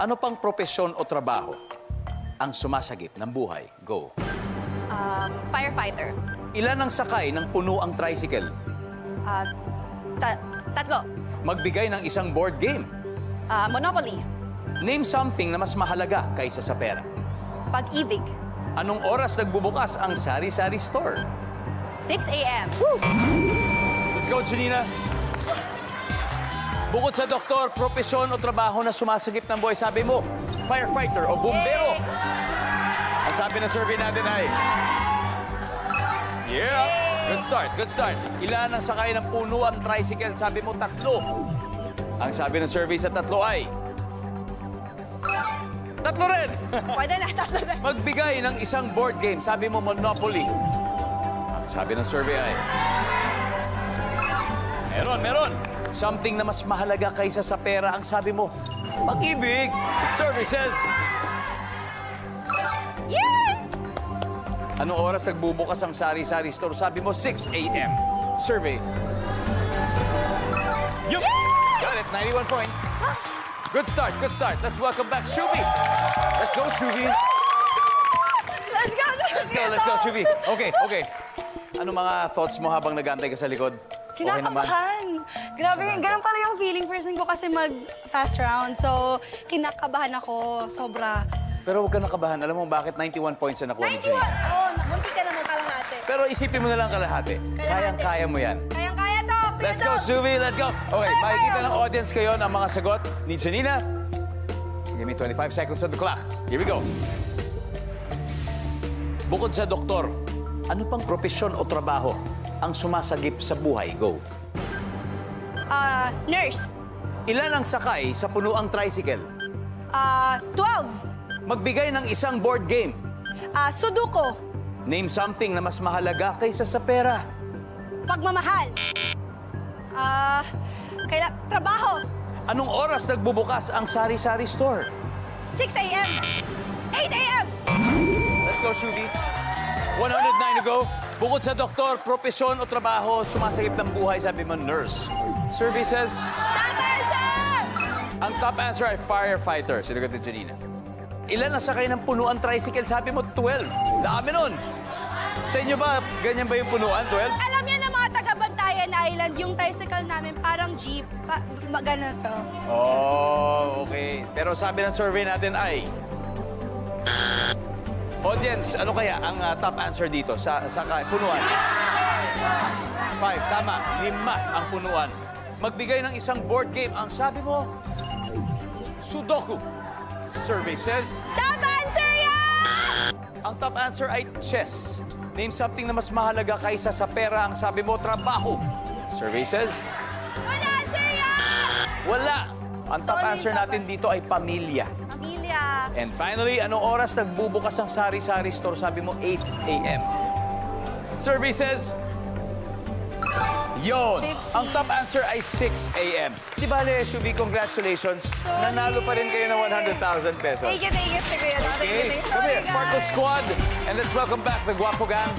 Ano pang propesyon o trabaho ang sumasagip ng buhay? Go. Um, firefighter. Ilan ang sakay ng puno ang tricycle? Uh, ta- tatlo. Magbigay ng isang board game. Uh, Monopoly. Name something na mas mahalaga kaysa sa pera. Pag-ibig. Anong oras nagbubukas ang sari-sari store? 6 a.m. Let's go, Janina. Bukod sa doktor, propesyon o trabaho na sumasagip ng buhay, sabi mo, firefighter o bumbero. Ang sabi ng survey natin ay... Yeah! Good start, good start. Ilan ang sakay ng puno ang tricycle? Sabi mo, tatlo. Ang sabi ng survey sa tatlo ay... Tatlo rin! Pwede na, tatlo na. Magbigay ng isang board game. Sabi mo, Monopoly. Ang sabi ng survey ay... Meron, meron. Something na mas mahalaga kaysa sa pera. Ang sabi mo, pag-ibig. Says... Yay! Anong oras nagbubukas ang sari-sari store? Sabi mo, 6 a.m. Survey. Yup! Got it, 91 points. Good start, good start. Let's welcome back Shubi. Let's go, Shubi. Let's go, Let's go, let's go, Shubi. Okay, okay. Ano mga thoughts mo habang nag-aantay ka sa likod? Kinakabahan. Grabe, ganun pala yung feeling person ko kasi mag-fast round. So, kinakabahan ako sobra. Pero huwag ka nakabahan. Alam mo bakit 91 points na nakuha ni 91! Jenny? Oo, oh, munti ka naman kalahati. Pero isipin mo na lang kalahati. Kalahati. Kayang-kaya mo yan. Kayang-kaya to! Kuya Let's go. Shubi. Let's go. Okay, Kaya makikita ng audience kayo ang mga sagot ni Janina. Give me 25 seconds on the clock. Here we go. Bukod sa doktor, ano pang propesyon o trabaho ang sumasagip sa buhay? Go. Ah, nurse. Ilan ang sakay sa punuang tricycle? Ah, 12. Magbigay ng isang board game. Ah, sudoku. Name something na mas mahalaga kaysa sa pera. Pagmamahal. Ah, kaila trabaho. Anong oras nagbubukas ang sari-sari store? 6 a.m. 8 a.m. Let's go, Shubi. 109 to go. Bukod sa doktor, propesyon o trabaho, sumasagip ng buhay, sabi mo, nurse. Says, Tama, sir! ang top answer ay firefighter. Sinagot ni Janina. Ilan ang sakay ng punuan tricycle? Sabi mo, 12. Dami nun. Sa inyo ba, ganyan ba yung punuan, 12? Alam niyo na mga taga-Bantayan Island, yung tricycle namin parang jeep. Pa, ganun to. Oh, okay. Pero sabi ng survey natin ay... Audience, ano kaya ang ah, top answer dito sa, sa punuan? Five, tama. Lima ang punuan. Magbigay ng isang board game. Ang sabi mo, Sudoku. Survey says, Tama answer yan! ang top answer ay chess. Name something na mas mahalaga kaysa sa pera. Ang sabi mo, trabaho. Survey says, Good answer yan! wala. Ang top answer natin dito ay pamilya. Pamilya. And finally, anong oras nagbubukas ang sari-sari store? Sabi mo, 8 a.m. Survey says, Yon! Ang top answer ay 6 a.m. Di ba, Le, Shubi, congratulations. Nanalo pa rin kayo ng 100,000 pesos. Thank you, thank you, thank you. Thank you, Okay, thank you. come here, Sorry, guys. Squad. And let's welcome back the Guapo Gang.